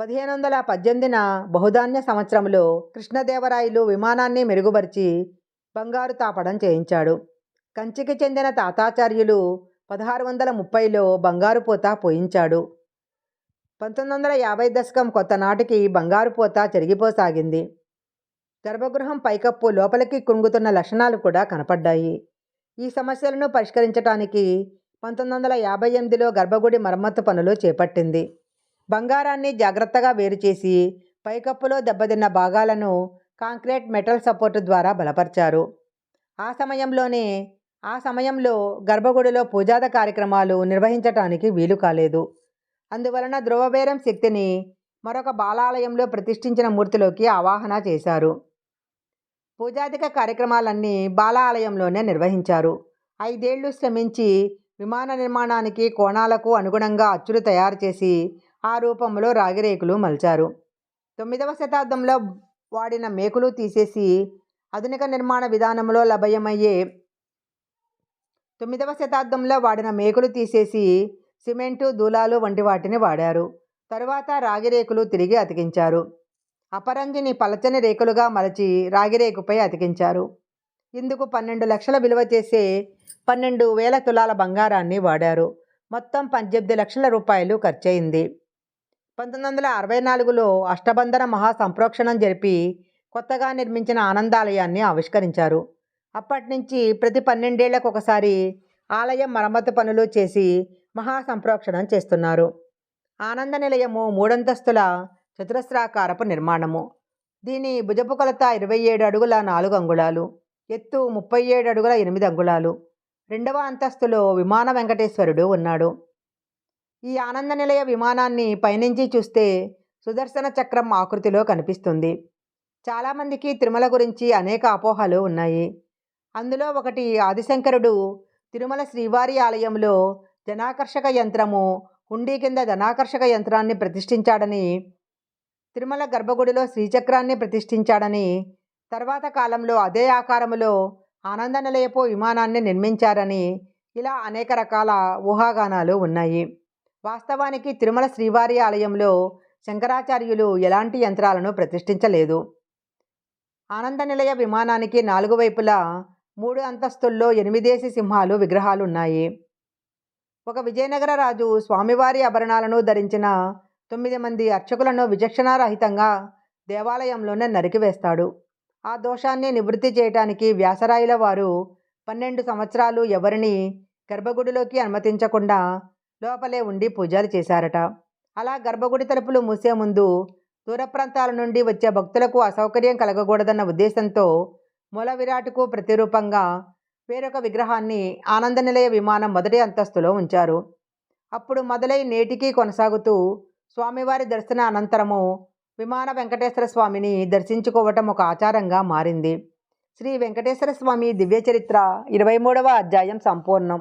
పదిహేను వందల పద్దెనిమిదిన బహుధాన్య సంవత్సరంలో కృష్ణదేవరాయలు విమానాన్ని మెరుగుపరిచి బంగారు తాపడం చేయించాడు. కంచికి చెందిన తాతాచార్యులు పదహారు వందల ముప్పైలో బంగారు పూత పోయించాడు. పంతొమ్మిది వందల యాభై దశకం కొత్త నాటికి బంగారు పూత చెరిగిపోసాగింది. గర్భగృహం పైకప్పు లోపలికి కుంగుతున్న లక్షణాలు కూడా కనపడ్డాయి. ఈ సమస్యలను పరిష్కరించడానికి పంతొమ్మిది వందల యాభై ఎనిమిదిలో గర్భగుడి మరమ్మతు పనులు చేపట్టింది. బంగారాన్ని జాగ్రత్తగా వేరుచేసి పైకప్పులో దెబ్బతిన్న భాగాలను కాంక్రీట్ మెటల్ సపోర్టు ద్వారా బలపరిచారు. ఆ సమయంలోనే ఆ సమయంలో గర్భగుడిలో పూజాద కార్యక్రమాలు నిర్వహించటానికి వీలు కాలేదు. అందువలన ధ్రువబేరం శక్తిని మరొక బాలాలయంలో ప్రతిష్ఠించిన మూర్తిలోకి ఆవాహన చేశారు. పూజాదిక కార్యక్రమాలన్నీ బాలాలయంలోనే నిర్వహించారు. ఐదేళ్ళు శ్రమించి విమాన నిర్మాణానికి కోణాలకు అనుగుణంగా అచ్చులు తయారు చేసి ఆ రూపంలో రాగిరేకులు మలిచారు. తొమ్మిదవ శతాబ్దంలో వాడిన మేకులు తీసేసి ఆధునిక నిర్మాణ విధానంలో లభ్యమయ్యే తొమ్మిదవ శతాబ్దంలో వాడిన మేకులు తీసేసి సిమెంటు దూలాలు వంటి వాటిని వాడారు. తరువాత రాగిరేకులు తిరిగి అతికించారు. అపరంజిని పలచని రేకులుగా మలచి రాగిరేకుపై అతికించారు. ఇందుకు పన్నెండు లక్షల విలువ చేసే పన్నెండు వేల తులాల బంగారాన్ని వాడారు. మొత్తం పద్దెనిమిది లక్షల రూపాయలు ఖర్చయింది. పంతొమ్మిది వందల అరవై నాలుగులో అష్టబంధన మహా సంప్రోక్షణం జరిపి కొత్తగా నిర్మించిన ఆనందాలయాన్ని ఆవిష్కరించారు. అప్పటి నుంచి ప్రతి పన్నెండేళ్ళకు ఒకసారి ఆలయం మరమ్మతు పనులు చేసి మహా సంప్రోక్షణం చేస్తున్నారు. ఆనంద నిలయము మూడంతస్తుల చతురస్రాకారపు నిర్మాణము. దీని భుజపు కొలత ఇరవై ఏడు అడుగుల నాలుగు అంగుళాలు. ఎత్తు ముప్పై ఏడు అడుగుల ఎనిమిది అంగుళాలు. రెండవ అంతస్తులో విమాన వెంకటేశ్వరుడు ఉన్నాడు. ఈ ఆనంద నిలయ విమానాన్ని పైనుంచి చూస్తే సుదర్శన చక్రం ఆకృతిలో కనిపిస్తుంది. చాలామందికి తిరుమల గురించి అనేక అపోహలు ఉన్నాయి. అందులో ఒకటి ఆదిశంకరుడు తిరుమల శ్రీవారి ఆలయంలో జనాకర్షక యంత్రము హుండీ కింద ధనాకర్షక యంత్రాన్ని ప్రతిష్ఠించాడని తిరుమల గర్భగుడిలో శ్రీచక్రాన్ని ప్రతిష్ఠించాడని తర్వాత కాలంలో అదే ఆకారములో ఆనంద నిలయపు విమానాన్ని నిర్మించారని ఇలా అనేక రకాల ఊహాగానాలు ఉన్నాయి. వాస్తవానికి తిరుమల శ్రీవారి ఆలయంలో శంకరాచార్యులు ఎలాంటి యంత్రాలను ప్రతిష్ఠించలేదు. ఆనంద నిలయ విమానానికి నాలుగు వైపులా మూడు అంతస్తుల్లో ఎనిమిదేసి సింహాలు విగ్రహాలు ఉన్నాయి ఒక విజయనగర రాజు స్వామివారి ఆభరణాలను ధరించిన తొమ్మిది మంది అర్చకులను విచక్షణారహితంగా దేవాలయంలోనే నరికివేస్తాడు ఆ దోషాన్ని నివృత్తి చేయటానికి వ్యాసరాయుల వారు పన్నెండు సంవత్సరాలు ఎవరిని గర్భగుడిలోకి అనుమతించకుండా లోపలే ఉండి పూజలు చేశారట. అలా గర్భగుడి తలుపులు మూసే ముందు దూర ప్రాంతాల నుండి వచ్చే భక్తులకు అసౌకర్యం కలగకూడదన్న ఉద్దేశంతో మూల విరాట్కు ప్రతిరూపంగా వేరొక విగ్రహాన్ని ఆనంద నిలయ విమానం మొదటి అంతస్తులో ఉంచారు. అప్పుడు మొదలై నేటికి కొనసాగుతూ స్వామివారి దర్శన అనంతరము విమాన వెంకటేశ్వర స్వామిని దర్శించుకోవటం ఒక ఆచారంగా మారింది. శ్రీ వెంకటేశ్వర స్వామి దివ్య చరిత్ర ఇరవై మూడవ అధ్యాయం సంపూర్ణం.